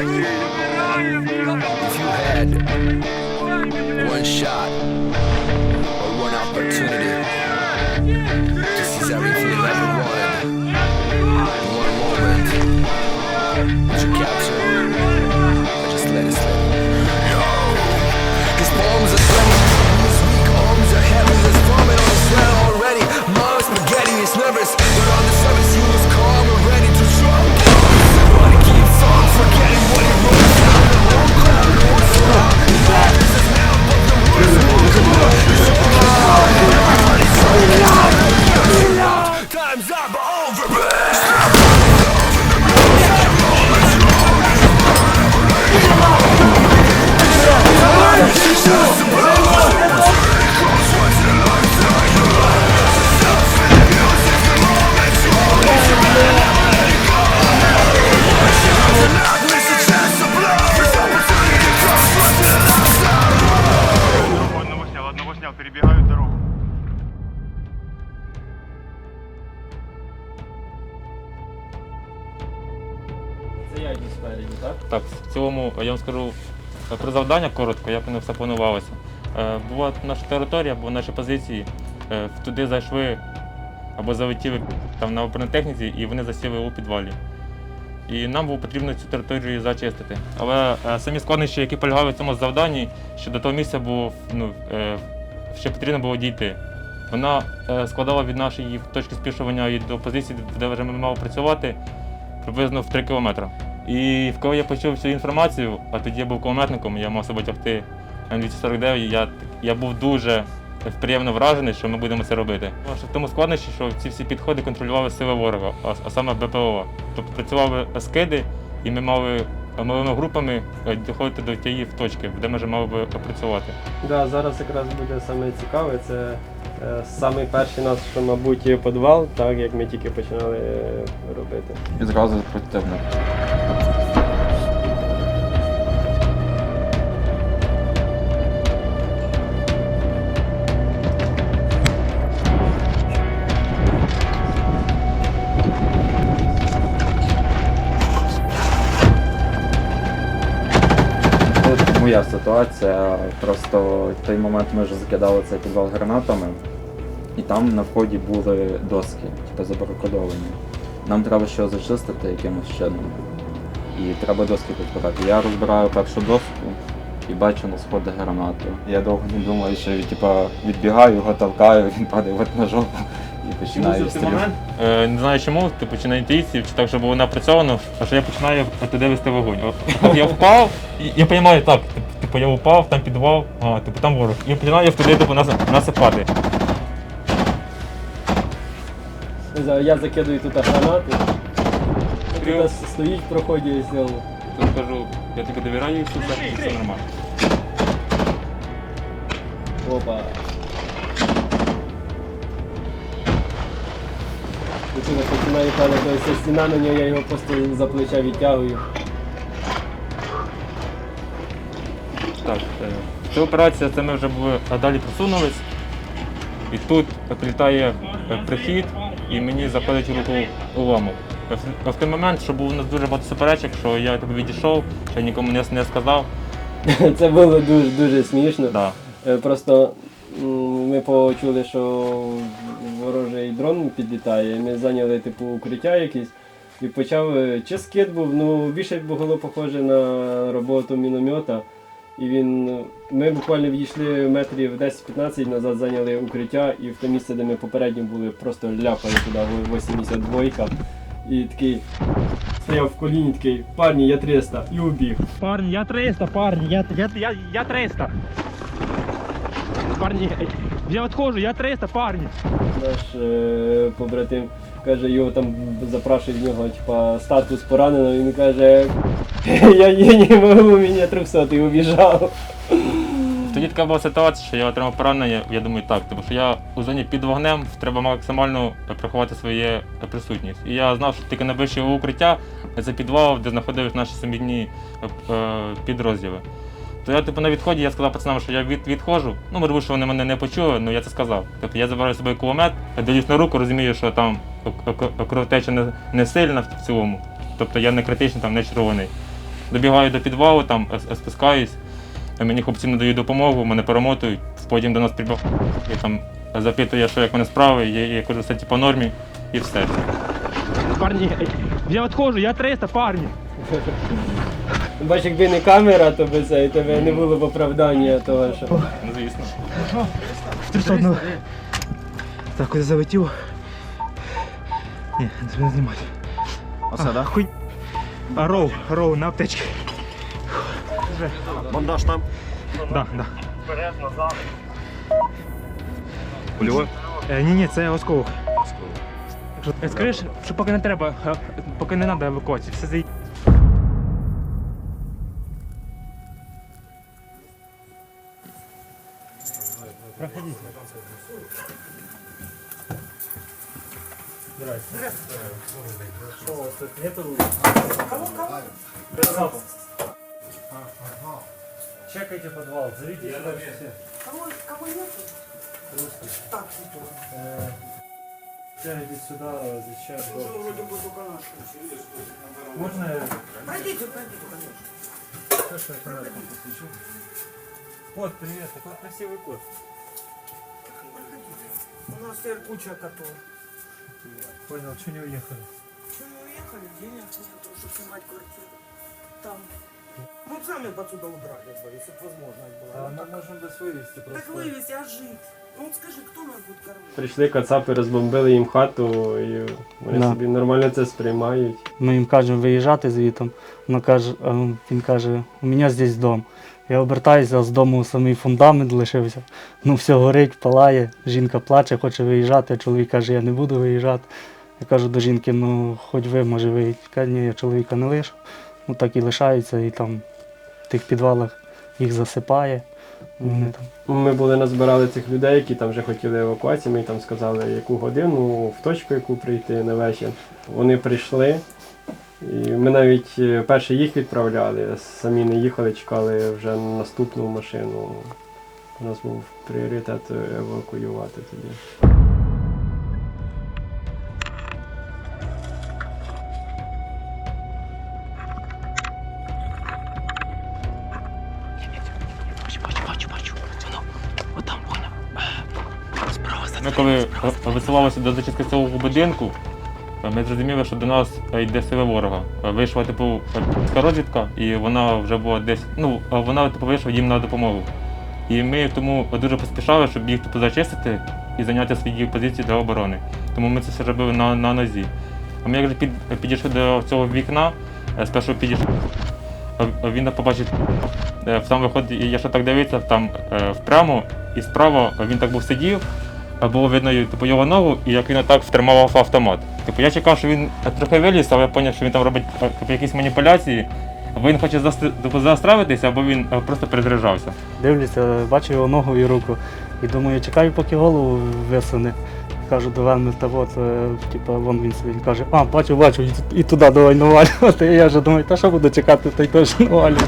If you had one shot or one opportunity завдання коротко, як воно все планувалося. Е, Була наша територія, були наші позиції. Е, Туди зайшли або залетіли там на бронетехніці і вони засіли у підвалі. І нам було потрібно цю територію зачистити. Але е, самі складнощі, які полягали в цьому завданні, що до того місця було ну, ще потрібно було дійти. Вона складала від нашої точки спішування і до позиції, де вже ми мали працювати, приблизно в 3 кілометри. І коли я почув цю інформацію, а тоді я був кулеметником, я мав себе тягти М249, я, я був дуже приємно вражений, що ми будемо це робити. Що в тому складнощі, що ці всі підходи контролювали сили ворога, а, а саме БПО. Тобто працювали скиди, і ми мали малими групами е, доходити до тієї точки, де ми вже мали би працювати. Да, зараз якраз буде саме цікаве. Це самий перший нас, що, мабуть, підвал, так як ми тільки починали е, робити. І зразу противник. Ситуація. Просто в той момент ми вже закидали цей підвал гранатами, і там на вході були доски, типу забарикадовані. Нам треба ще зачистити якимось чином. І треба доски підбирати. Я розбираю першу доску і бачу на сходи гранату. Я довго не думаю, що типа, відбігаю, його толкаю, він падає от на жопу і починає стріляти. Е, не знаю чому, чи на інтуїції, чи так, щоб було напрацьовано, а що я починаю туди вести вогонь. От, я впав, і я розумію, так, типу, я впав, там підвал, а, типу, там ворог. І починаю туди типу, нас- насипати. Не знаю, Я закидую тут гранати. Крив. Тут стоїть в проході і знову. Тут кажу, я тобі довіряю, і все, все нормально. Опа. Дитина починає падати стіна на нього, я його просто за плеча відтягую. Так, е, ця операція, це ми вже були а далі просунулись. І тут прилітає е, прихід, і мені заходить в руку уламок. Е, В, в той момент, що був у нас дуже багато суперечок, що я тобі відійшов, що я нікому не, не сказав. Це було дуже дуже смішно. Да. Е, Просто м, ми почули, що ворожий дрон підлітає, і ми зайняли типу укриття якесь. І почав, е, чи скид був, ну більше було похоже на роботу міномета. І він, ми буквально відійшли метрів 10-15 назад, зайняли укриття, і в те місце, де ми попередньо були, просто ляпали туди 82 І такий стояв в коліні, такий, парні, я 300, і убіг. Парні, я 300, парні, я, я, я, я 300. Парні, я відходжу, я 300, парні. Наш е, побратим каже, його там запрашують в нього типа, статус пораненого, він каже, я, я не можу, у мене 300 і убіжав. Тоді така була ситуація, що я отримав поранення, я думаю, так, тому що я у зоні під вогнем треба максимально приховати своє присутність. І я знав, що тільки найближче укриття це підвал, де знаходились наші сумідні е, підрозділи. То я типу на відході я сказав пацанам, що я від, відходжу. Ну, можливо, що вони мене не почули, але я це сказав. Тобто я забираю з собою кулемет, дивлюсь на руку, розумію, що там кровотеча не, не сильна в цілому. Тобто я не критично там не червоний. Добігаю до підвалу, там е, спускаюсь, е, мені хлопці надають допомогу, мене перемотують, потім до нас прибіг і там запитує, що як мене справи, я, я кажу, все типу, по нормі і все. Парні, я відходжу, я 300, парні. Бач, якби не камера, то би це, і тебе не було б оправдання того, що. Ну, звісно. 301. Так, куди залетів. Ні, не треба знімати. Оце, так? Хуй. А, роу, роу, на аптечці. Бандаж там. Да, да. Польове? Е, ні, ні, це осколок. Е, Скажеш, що поки не треба, е, поки не треба евакуації, все Проходите. Здравствуйте. Что у вас тут нету? Кого, кого? Красава. Чекайте подвал, зовите сюда все. Кого, кого нету? Русский. Так, э, Тянете сюда, зачем? Вроде бы только наши. Можно? Пройдите, пройдите, конечно. Что, что, я Вот, привет, такой красивый кот. У нас теперь куча котов. Понял, что не уехали? Что мы уехали? Денег нету, чтобы снимать квартиру. Там. Мы б сами бы отсюда удрали бы, если бы возможность была. Ну, так, можем без вывести так вывезти, а жить? Ну вот скажи, кто нас будет кормить? Прийшли кацапи, розбомбили їм хату, і вони Да. собі нормально це сприймають. Ми їм кажемо виїжджати звітом. Вона каже, а він каже, у мене здесь дом. Я обертаюся, а з дому самий фундамент лишився. Ну все горить, палає. Жінка плаче, хоче виїжджати, чоловік каже, я не буду виїжджати. Я кажу до жінки, ну хоч ви, може, виїдь. Каже, ні, я чоловіка не лишу. Ну так і лишаються, і там в тих підвалах їх засипає. Вони там Ми були назбирали цих людей, які там вже хотіли евакуації. Ми їм там сказали, яку годину, в точку, яку прийти на вечір. Вони прийшли. І ми навіть е, перше їх відправляли, самі не їхали, чекали вже на наступну машину. У нас був пріоритет евакуювати тоді. Ми коли е, висувалися до зачистки цього будинку, е, ми зрозуміли, що до нас е, йде сила ворога. Е, Вийшла типу е, розвідка, і вона вже була десь. Ну, е, вона типу вийшла їм на допомогу. І ми тому дуже поспішали, щоб їх типу зачистити і зайняти свої позиції для оборони. Тому ми це все робили на, на нозі. А ми як під, підійшли до цього вікна, е, спершу підійшли. е, Він побачив, е, сам виходить, я що так дивився, там е, впрямо і справа він так був сидів, було видно типу, його ногу, і як він отак втримав автомат. Типу, я чекав, що він трохи виліз, але я зрозумів, що він там робить е, типу, якісь маніпуляції, або він хоче типу, заостравитися, або він е, просто перезаряджався. дивлюся, бачу його ногу і руку. І думаю, чекаю, поки голову висуне. Кажу до Венмета, от, е, типу, вон він собі. Каже, а, бачу, бачу, і, туди давай навалювати. І я вже думаю, та що буду чекати, той теж навалює.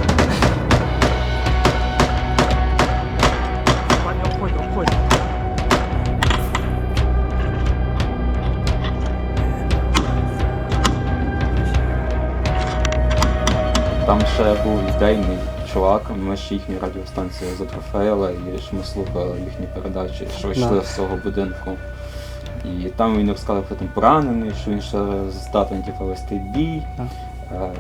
Ідейний чувак, ми ж їхню радіостанцію затрофеїли, і ж ми слухали їхні передачі, що йшли з цього будинку. І там він розказав, що там поранений, що він ще здатний типу, вести бій. Е,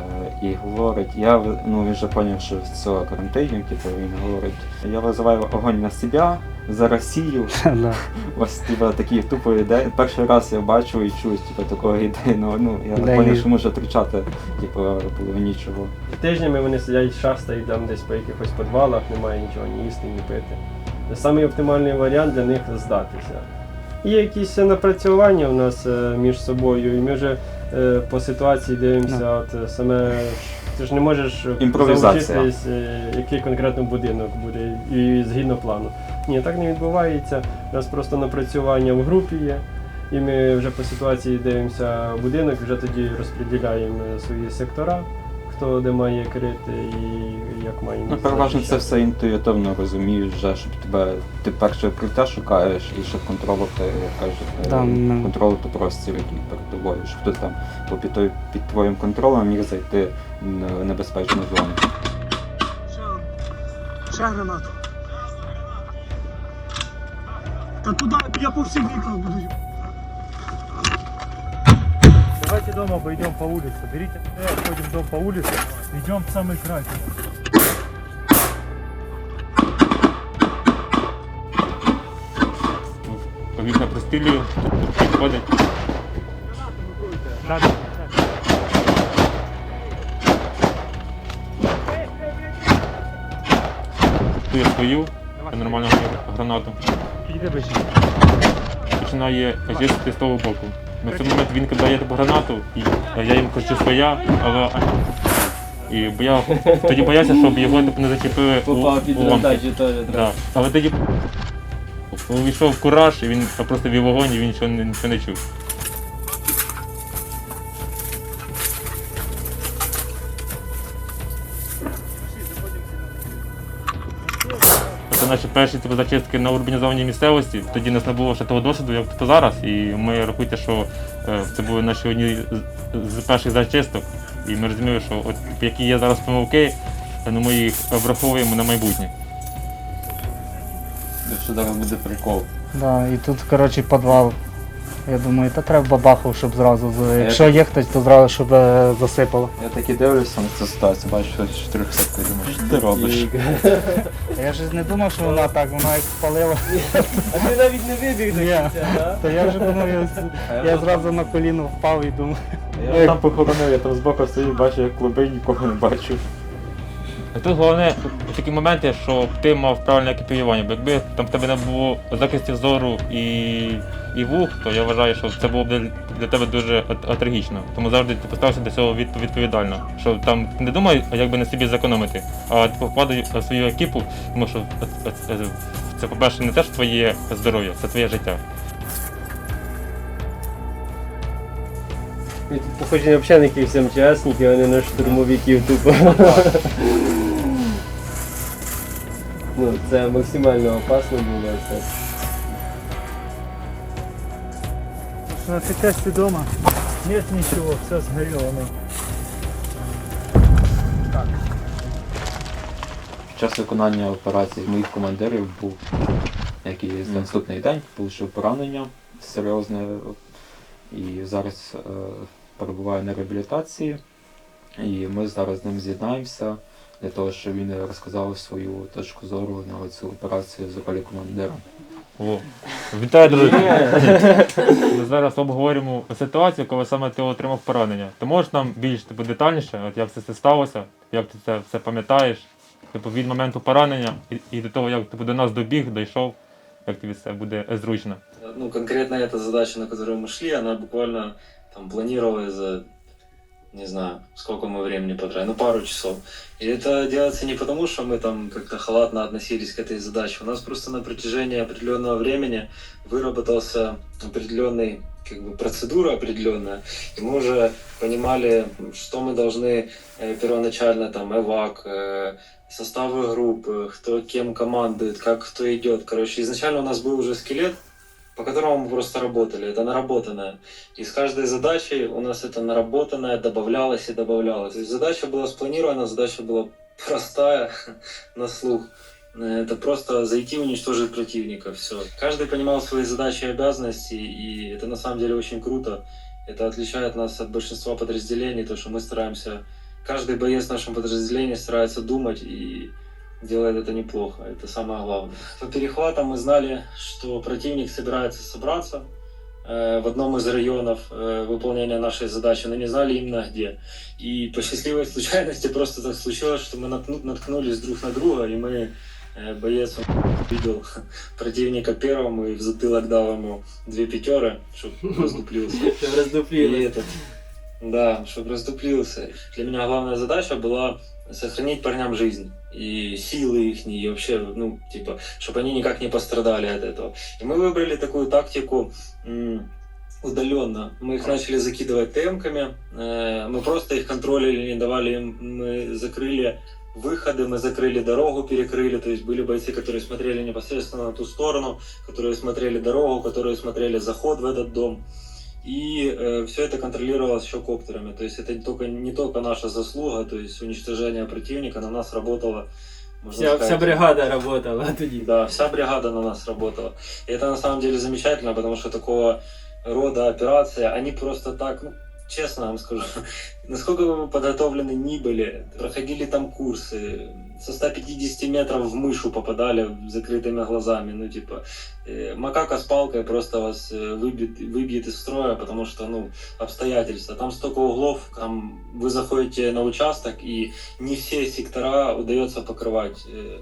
і говорить, я ну він вже зрозумів, що з цього карантину, типу, він говорить, я визиваю огонь на себе за Росію. Ось типу, такі тупо ідеї. Перший раз я бачу і чую типу, такого ідейного. Ну я Ідейний. зрозумів, що може кричати, типу, було нічого. Тижнями вони сидять шастають там десь по якихось підвалах, немає нічого ні їсти, ні пити. Самий оптимальний варіант для них здатися. Є якісь напрацювання у нас е, між собою, і ми вже е, по ситуації дивимося, от е, саме ти ж не можеш Імпровізація. залучитись, е, який конкретно будинок буде і згідно плану. Ні, так не відбувається. У нас просто напрацювання в групі є. І ми вже по ситуації дивимося будинок, вже тоді розподіляємо свої сектора, хто де має крити і як має Ну, місце переважно це все інтуїтивно розумієш, вже, щоб тебе ти перше укриття шукаєш і щоб контролити, як кажуть, Там, ну. контролити простір, який перед тобою, щоб хтось там під, той- під твоїм контролем міг зайти в небезпечну зону. Ще гранату. Та туди, я по всім вікнам буду. Давайте дома обойдем по улице. Берите, обходим дом по улице, идем в самый край. Вікна прострілюю, підходить. Да, да. Ту я свою нормальну гранату. Иди ближче. Починає чистити з того боку. На цей момент він кидає таку гранату, і я їм хочу своя, але. І бо я тоді боявся, щоб його типу, не зачепили Попав під уламки. теж Да. Але тоді увійшов кураж, і він просто вів вогонь, і він нічого не чув. Наші перші типу, зачистки на урбанізованій місцевості. Тоді нас не було ще того досвіду, як то зараз. І ми рахуйте, що е, це були наші одні з- перших зачисток. І ми розуміли, що от які є зараз помилки, ну, ми їх враховуємо на майбутнє. Якщо зараз буде прикол. Да, і тут, коротше, підвал. Я думаю, та треба бабаху, щоб зразу, з- якщо є хтось, то зразу, щоб е, засипало. Я так і дивлюся на цю ситуацію, бачу, що 400 думаю, що ти робиш? Я ж не думав, що вона так, вона як спалила. А ти навіть не вибіг до Ні. кінця, так? То я вже думав, я, я зразу на коліно впав і думав. Я там похоронив, я там збоку стою, бачу, як клуби, нікого не бачу. Тут головне такі моменти, що ти мав правильне екіпіювання. Бо якби там в тебе не було захистів зору і, і вух, то я вважаю, що це було б для, для тебе дуже от- от трагічно. Тому завжди ти поставився до цього відповідально. Що там не думай, як би на собі зекономити, а ти вкладай в свою екіпу, тому що от- от це, по-перше, не теж твоє здоров'я, це твоє життя. Тут похожі на взагалі на якихось МЧСників, а не на штурмовиків тупо. Ну, це максимально опасно було це. Что на части дома нет ничего, все сгорело. Ну. Під час виконання операції моїх командирів був який наступний день, отримав поранення серйозне і зараз е, перебуває на реабілітації. І ми зараз з ним з'єднаємося для того, щоб він розказав свою точку зору на цю операцію з ролі командира. О, вітаю, друзі! Ми зараз обговорюємо ситуацію, коли саме ти отримав поранення. Ти можеш нам більш типу, детальніше, от як це все сталося, як ти це все пам'ятаєш, типу, від моменту поранення і, і до того, як типу, до нас добіг, дійшов, як тобі це буде зручно. Ну, конкретно эта задача, на которую мы шли, она буквально там планировалась за, не знаю, сколько мы времени потратили, ну, пару часов. И это делается не потому, что мы там как-то халатно относились к этой задаче. У нас просто на протяжении определенного времени выработался определенный как бы процедура определенная, и мы уже понимали, что мы должны э, первоначально там эвак, э, составы группы, кто кем командует, как кто идет. Короче, изначально у нас был уже скелет, по которому мы просто работали. Это наработанное. И с каждой задачей у нас это наработанное добавлялось и добавлялось. То есть задача была спланирована, задача была простая на слух. Это просто зайти и уничтожить противника. Все. Каждый понимал свои задачи и обязанности, и это на самом деле очень круто. Это отличает нас от большинства подразделений, то, что мы стараемся... Каждый боец в нашем подразделении старается думать и делает это неплохо. Это самое главное. По перехватам мы знали, что противник собирается собраться э, в одном из районов э, выполнения нашей задачи, но не знали именно где. И по счастливой случайности просто так случилось, что мы наткну- наткнулись друг на друга, и мы э, боец видел противника первому и в затылок дал ему две пятеры, чтобы раздуплился. И роздупліли. этот, да, чтобы раздуплился. Для меня главная задача была сохранить парням жизнь и силы их, и вообще, ну, типа, чтобы они никак не пострадали от этого. И мы выбрали такую тактику м, удаленно. Мы их начали закидывать темками, э, мы просто их контролили, не давали им, мы закрыли выходы, мы закрыли дорогу, перекрыли, то есть были бойцы, которые смотрели непосредственно на ту сторону, которые смотрели дорогу, которые смотрели заход в этот дом. И все это контролировалось еще коптерами. То есть это не только, не только наша заслуга, то есть уничтожение противника на нас работало. можно Вся, сказать, вся бригада работала тоді. да, вся бригада на нас работала. И это на самом деле замечательно, потому что такого рода операции, они просто так, ну, честно вам скажу, насколько бы вы подготовлены ни были, проходили там курсы, со 150 метров в мышу попадали закрытыми глазами, ну, типа, э, макака с палкой просто вас э, выбьет, выбьет из строя, потому что, ну, обстоятельства. Там столько углов, там вы заходите на участок, и не все сектора удается покрывать. Э,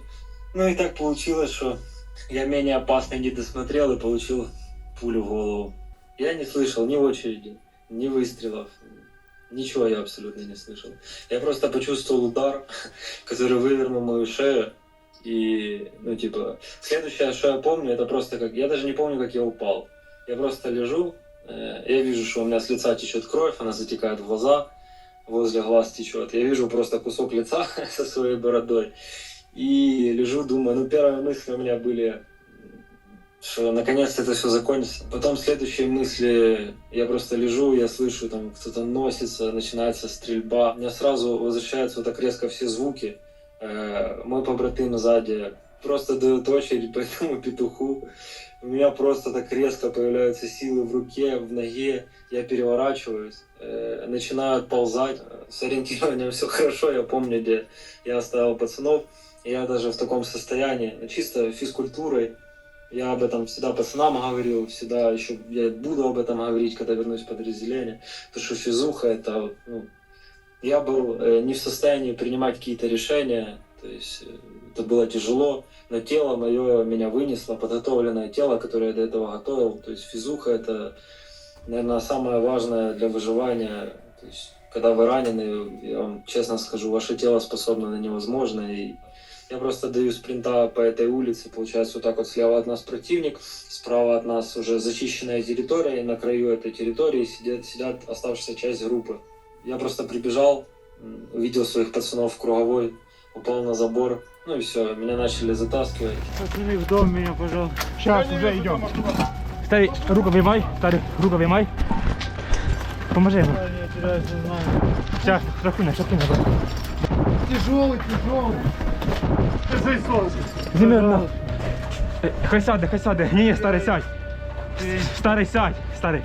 Ну и так получилось, что я менее опасный не досмотрел и получил пулю в голову. Я не слышал ни очереди, ни выстрелов. Ничего я абсолютно не слышал. Я просто почувствовал удар, который вывернул мою шею. И, ну, типа, следующее, что я помню, это просто как... Я даже не помню, как я упал. Я просто лежу, э, я вижу, что у меня с лица течет кровь, она затекает в глаза, возле глаз течет. Я вижу просто кусок лица со своей бородой. И лежу, думаю, ну, первые мысли у меня были, что наконец-то это все закончится. Потом следующие мысли, я просто лежу, я слышу, там кто-то носится, начинается стрельба. У меня сразу возвращаются вот так резко все звуки. Э, Мой побратим сзади просто дает очередь по этому петуху. У меня просто так резко появляются силы в руке, в ноге. Я переворачиваюсь, э, начинаю отползать. С ориентированием все хорошо, я помню, где я оставил пацанов. Я даже в таком состоянии, ну, чисто физкультурой. Я об этом всегда пацанам говорил, всегда еще я буду об этом говорить, когда вернусь в подразделение. Потому что физуха это, ну, я был э, не в состоянии принимать какие-то решения, то есть э, это было тяжело, но тело мое меня вынесло, подготовленное тело, которое я до этого готовил. То есть физуха это, наверное, самое важное для выживания. То есть, когда вы ранены, я вам честно скажу, ваше тело способно на невозможное. И я просто даю спринта по этой улице, получается, вот так вот слева от нас противник, справа от нас уже зачищенная территория, и на краю этой территории сидят, сидят оставшаяся часть группы. Я просто прибежал, увидел своих пацанов в круговой, упал на забор, ну и все, меня начали затаскивать. Пацаны, в дом меня, пожалуйста. Сейчас, уже идем. Старый, руку выймай, старый, руку выймай. Поможи ему. Сейчас, шахуна, шахуна, брат. Тяжелый, тяжелый. Зніми на. Е, Хай сяде, хай сяде. Ні, ні, старий, сядь. Старий, сядь, старий.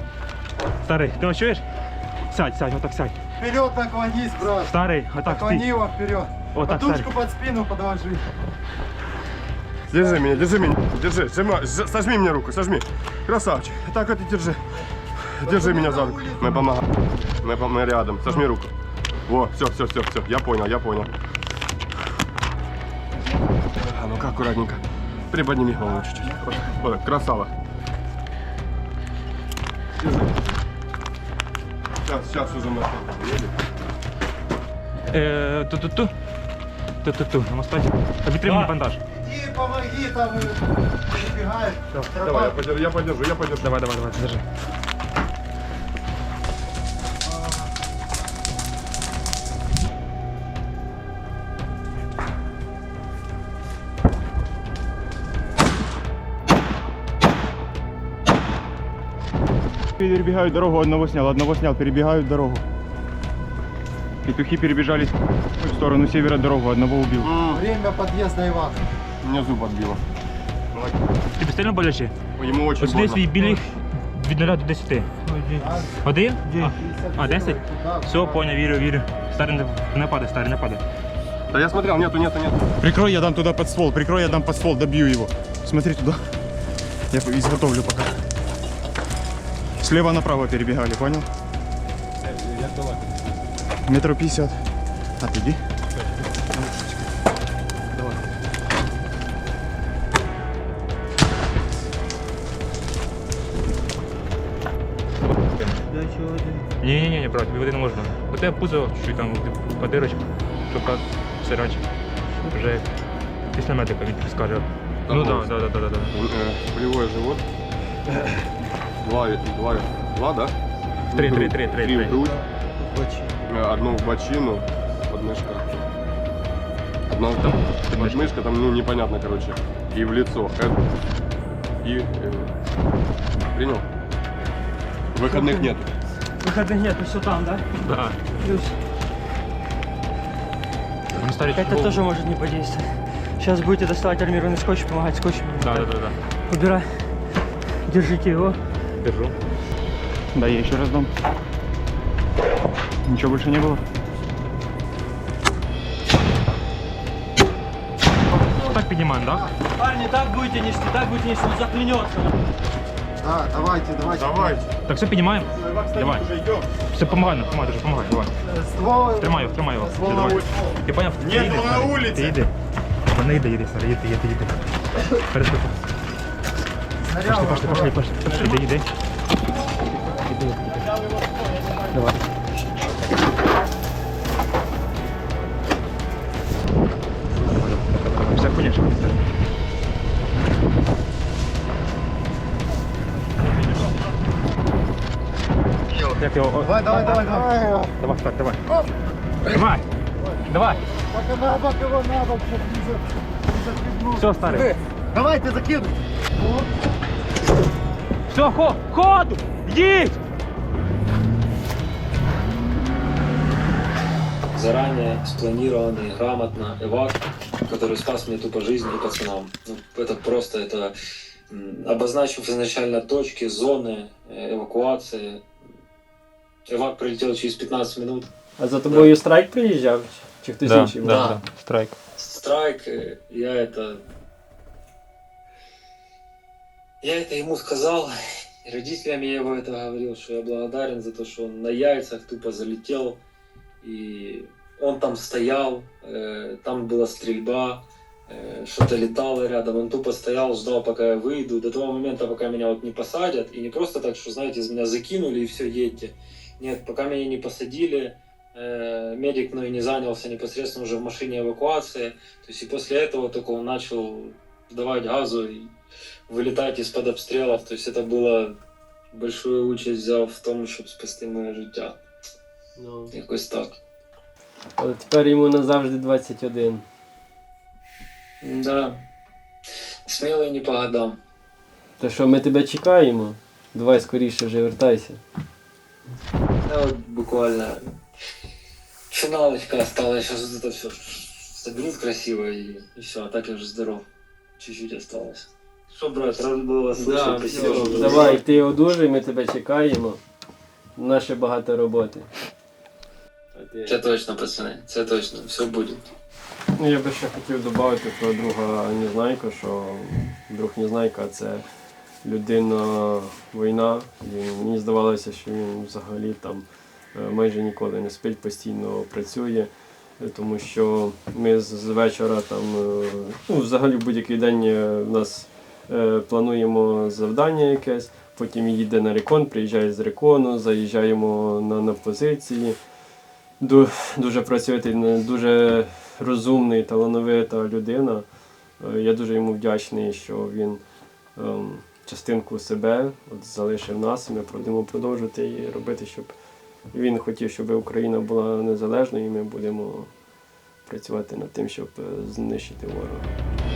Старий, ти мене чуєш? Сядь, сядь, отак сядь. Вперед наклонись, брат. Старий, отак Наклони стій. его вперед. Отак, старий. Подушку под спину подложи. Держи меня, держи меня. Держи. Сжимай, сж- сожми мне руку, сожми. Красавчик. Так вот и держи. Держи меня за руку. Мы помогаем. Мы, пом- мы рядом. Сожми руку. Во, все, все, все, все. Я понял, я понял. А ну-ка, аккуратненько. Приподними голову чуть-чуть. Вот, вот так, красава. Сейчас, сейчас уже мы едем. Е, Ту-ту-ту. Ту-ту-ту. На мостаті. Обітри мені бандаж. Иди, помоги там. э, Давай, я подержу, я подержу, я подержу. Давай, давай, давай, держи. Перебегают дорогу, одного снял, одного снял, перебегают дорогу. Петухи перебежали в сторону севера дорогу, одного убил. Время подъезда Иван. Мне зуб отбило. Тобі сильно боляче? Ему очень Ось свій білих від 0 до 10. Один? А, а 10? Все, понял, вірю, вірю. Старий не, не падай, старий не падай. Да я смотрел, нету, нету, нету. Прикрой, я дам туда под ствол. Прикрой, я дам под ствол, добью его. Смотри туда. Я изготовлю пока. Слева направо перебегали, понял? Метров пятьдесят. Отойди. Давай. Ні, ні, ні, брат, тобі води не можна. У тебе пузо, чуть там по дирочку, шукак, сирач. Вже після медика він скаже. Ну так, так, так, так, так. Э, Пулевой живот. Два, два, два, да? Три, три, три, три, Три в грудь. Э, Одну в бочину, подмышка. Одна там, подмышка, там, ну, непонятно, короче. И в лицо. Это. И... э, принял? Выходных нет. Выходных нет, все там, да? Да. Плюс. Он старый Это тоже может не подействовать. Сейчас будете доставать армированный скотч, помогать скотчем. Да, да, да, да. Убирай. Держите его. Держу. Да, я еще раз дам. Ничего больше не было? Так поднимаем, да? Парни, так будете нести, так будете нести, он заклянется. Давайте. Так, все піднімаємо? Давай. Все, помагай, нам, помагай, дуже помагай, давай. Тримай його, тримай його. Все, давай. Ти поняв? Ти йди, Сара, Ти йди. Вона йди, йди, Сара, йди, йди, йди. Переступи. Пошли, пошли, пошли, пошли. Пошли, йди, йди. Іди, іди. Давай. Все, конечно. Як його? Давай, давай, давай, давай. Давай, так, давай. Давай. Давай. Все, старий. Давайте закидуй. Все, хо, ходу! Їдь! заранее спланированный грамотно эвак, который спас мне тупо жизнь и пацанам. Ну, это просто, это м, обозначив изначально точки, зоны э, эвакуации. Эвак прилетел через 15 минут. А за тобою страйк приїжджав? Чи хтось Да, інший? да, Да. да. Страйк. Страйк, э, я это... Я это ему сказал, и родителям я его это говорил, что я благодарен за то, что он на яйцах тупо залетел, и он там стоял, э, там была стрельба, э, что-то летало рядом, он тупо стоял, ждал, пока я выйду, до того момента, пока меня вот не посадят, и не просто так, что, знаете, из меня закинули и все, едьте. Нет, пока меня не посадили, э, медик мной не занялся непосредственно уже в машине эвакуации, то есть и после этого только он начал давать газу и вылетать из-под обстрелов. То есть это было большую участь взяв в тому, щоб спасти моє життя. Ну, Якось так. але тепер йому назавжди 21. Да. Смілий не по годам. То що ми тебе чекаємо? Давай скоріше вже вертайся. Да, вот буквально финалочка осталась. Сейчас вот это все соберут красиво и, и все. А так я уже здоров. Чуть-чуть осталось. Что, брат, рад был вас. Да, все, давай, ти одужуй, ми тебе чекаємо. Наше багато роботи. Це точно, пацани. Це точно. Все буде. Ну, я би ще хотів додати про друга Незнайка, що друг Незнайка це людина війна. І мені здавалося, що він взагалі там е, майже ніколи не спить, постійно працює. Е, Тому що ми з вечора там, е, ну, взагалі будь-який день е, в нас е, плануємо завдання якесь, потім їде на рекон, приїжджає з рекону, заїжджаємо на, на позиції. Ду- Дуже працювати, дуже розумний, талановита людина. Е, Я дуже йому вдячний, що він ем, частинку себе от, залишив нас. Ми будемо продовжувати і робити, щоб він хотів, щоб Україна була незалежною, і ми будемо працювати над тим, щоб е, знищити ворога.